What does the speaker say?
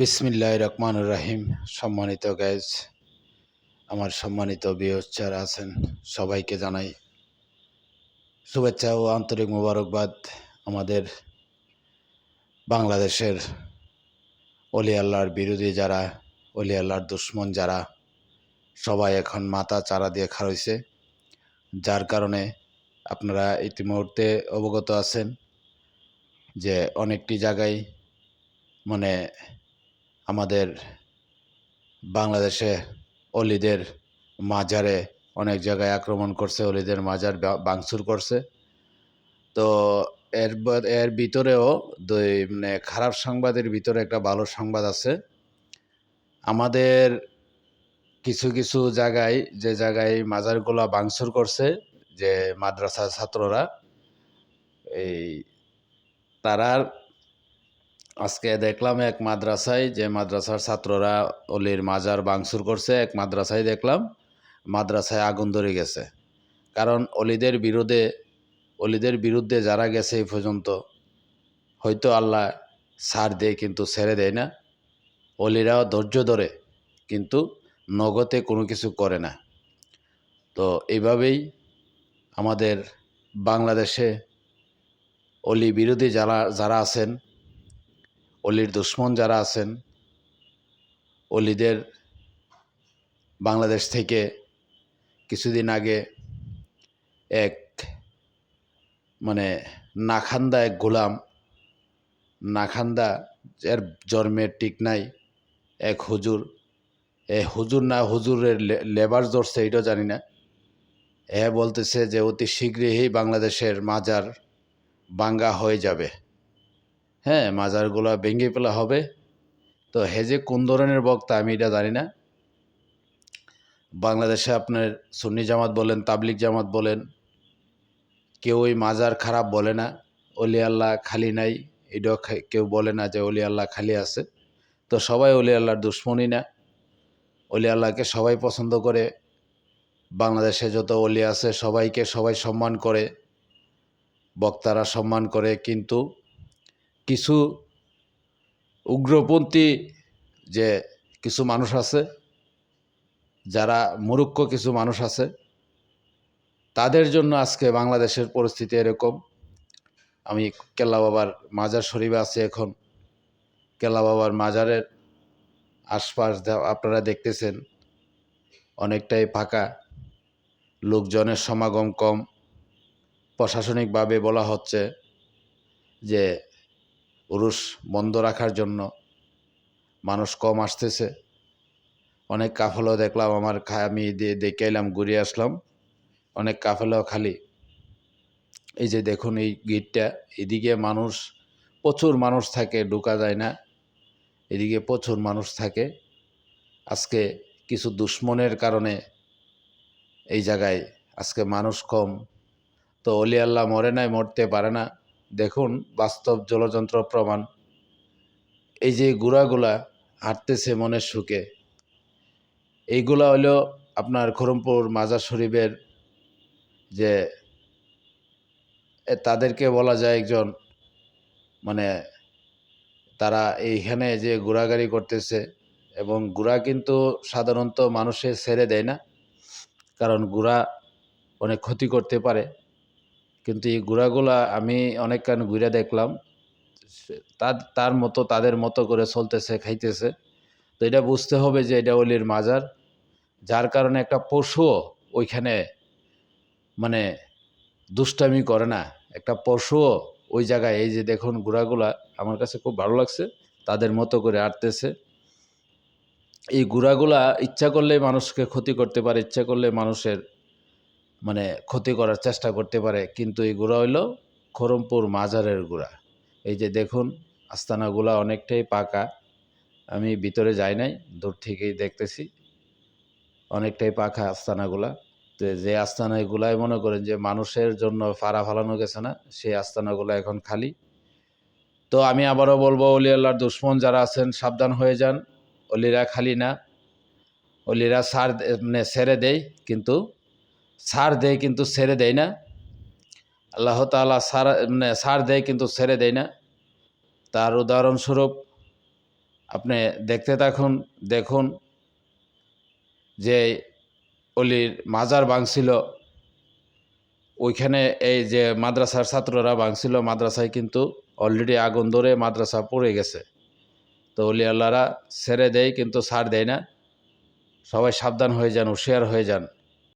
বিসমিল্লাহ রহমান রাহিম। সম্মানিত গ্যাস আমার সম্মানিত বিয়োচ্চার আছেন, সবাইকে জানাই শুভেচ্ছা ও আন্তরিক মোবারকবাদ আমাদের বাংলাদেশের অলি আল্লাহর বিরোধী যারা, অলি আল্লাহর দুশ্মন যারা, সবাই এখন মাথা চারা দিয়ে খারইছে যার কারণে আপনারা ইতিমুহূর্তে অবগত আছেন যে অনেকটি জায়গায় মানে আমাদের বাংলাদেশে অলিদের মাজারে অনেক জায়গায় আক্রমণ করছে, অলিদের মাজার বাংচুর করছে। তো এর এর ভিতরেও দুই মানে খারাপ সংবাদের ভিতরে একটা ভালো সংবাদ আছে। আমাদের কিছু কিছু জায়গায়, যে জায়গায় মাজারগুলো বাংচুর করছে, যে মাদ্রাসার ছাত্ররা, এই তারার আজকে দেখলাম এক মাদ্রাসায় যে মাদ্রাসার ছাত্ররা অলির মাজার বাংসুর করছে, এক মাদ্রাসায় দেখলাম মাদ্রাসায় আগুন ধরে গেছে। কারণ অলিদের বিরুদ্ধে অলিদের বিরুদ্ধে যারা গেছে এই পর্যন্ত, হয়তো আল্লাহ সার দেয় কিন্তু ছেড়ে দেয় না। অলিরাও ধৈর্য ধরে কিন্তু নগদে কোনো কিছু করে না। তো এইভাবেই আমাদের বাংলাদেশে অলি বিরোধী যারা যারা আছেন অলির দুশ্মন যারা আছেন, অলিদের বাংলাদেশ থেকে কিছুদিন আগে এক মানে নাখান্দা এক গোলাম, নাখান্দা এর জন্মের ঠিক নাই, এক হুজুর, এ হুজুর না হুজুরের লেবার ধরছে এটাও জানি না। এ বলতেছে যে অতি শীঘ্রই বাংলাদেশের মাজার বাঙ্গা হয়ে যাবে। হ্যাঁ মাজারগুলো ভেঙে ফেলা হবে। তো হেজে কোন ধরনের বক্তা, আমি এটা জানি না। বাংলাদেশে আপনার সুন্নি জামাত বলেন তাবলিক জামাত বলেন, কেউ ওই মাজার খারাপ বলে না, অলি আল্লাহ খালি নাই, এটাও কেউ বলে না যে অলি আল্লাহ খালি আছে। তো সবাই অলি আল্লাহর দুশ্মনই না। অলি আল্লাহকে সবাই পছন্দ করে। বাংলাদেশে যত অলি আছে, সবাইকে সবাই সম্মান করে, বক্তারা সম্মান করে, কিন্তু কিছু উগ্রপন্থী যে কিছু মানুষ আছে, যারা মুরুক্ষ কিছু মানুষ আছে, তাদের জন্য আজকে বাংলাদেশের পরিস্থিতি এরকম। আমি কেল্লা বাবার মাজার শরীফে আছি এখন। কেল্লা বাবার মাজারের আশপাশ আপনারা দেখতেছেন, অনেকটাই ফাঁকা। লোকজনের সমাগম কম। প্রশাসনিকভাবে বলা হচ্ছে যে উরুস বন্ধ রাখার জন্য মানুষ কম আসতেছে। অনেক কাফেলও দেখলাম, আমার আমি দিয়ে দেখে এলাম, ঘুরে আসলাম। অনেক কাফেলাও খালি। এই যে দেখুন এই গেটটা, এদিকে মানুষ, প্রচুর মানুষ থাকে, ঢোকা যায় না। এদিকে প্রচুর মানুষ থাকে। আজকে কিছু দুশ্মনের কারণে এই জায়গায় আজকে মানুষ কম। তো অলি আল্লাহ মরে নাই, মরতে পারে না। দেখুন বাস্তব জলযন্ত্র প্রমাণ। এই যে গুড়াগুলা হাঁটতেছে মনের সুখে, এইগুলা হলো আপনার খরমপুর মাজার শরীফের যে তাদেরকে বলা যায় একজন মানে তারা এইখানে যে ঘোরাগাড়ি করতেছে এবং গুড়া কিন্তু সাধারণত মানুষে ছেড়ে দেয় না, কারণ গুড়া অনেক ক্ষতি করতে পারে। কিন্তু এই গুড়াগুলা আমি অনেক কান ঘুরে দেখলাম। তার তার মতো, তাদের মতো করে চলতেছে, খাইতেছে। তো এটা বুঝতে হবে যে এটা অলির মাজার, যার কারণে একটা পশুও ওইখানে মানে দুষ্টামি করে না। একটা পশুও ওই জায়গায়, এই যে দেখুন গুড়াগুলা, আমার কাছে খুব ভালো লাগছে, তাদের মতো করে আটতেছে। এই গুড়াগুলা ইচ্ছা করলে মানুষকে ক্ষতি করতে পারে, ইচ্ছা করলে মানুষের মানে ক্ষতি করার চেষ্টা করতে পারে, কিন্তু এই গুঁড়া হইল খরমপুর মাজারের গুঁড়া। এই যে দেখুন, আস্তানাগুলা অনেকটাই পাকা। আমি ভিতরে যাই নাই, দূর থেকেই দেখতেছি। অনেকটাই পাকা আস্তানাগুলা। তো যে আস্তানাগুলাই মনে করেন যে মানুষের জন্য ফাড়া ফালানো গেছে না, সেই আস্তানাগুলো এখন খালি। তো আমি আবারও বলব অলি আল্লাহর দুশ্মন যারা আছেন, সাবধান হয়ে যান। অলিরা খালি না। অলিরা সার মানে ছেড়ে দেয় কিন্তু সার দেয় কিন্তু ছেড়ে দেয় না। আল্লাহ তালা সার মানে সার দেয় কিন্তু ছেড়ে দেয় না। তার উদাহরণস্বরূপ, আপনি দেখতে থাকুন, দেখুন যে অলির মাজার ভাঙছিল। ওইখানে এই যে মাদ্রাসার ছাত্ররা ভাঙছিল, মাদ্রাসায় কিন্তু অলরেডি আগুন ধরে মাদ্রাসা পড়ে গেছে। তো অলি আল্লাহরা ছেড়ে দেয় কিন্তু সার দেয় না। সবাই সাবধান হয়ে যান, হুঁশিয়ার হয়ে যান।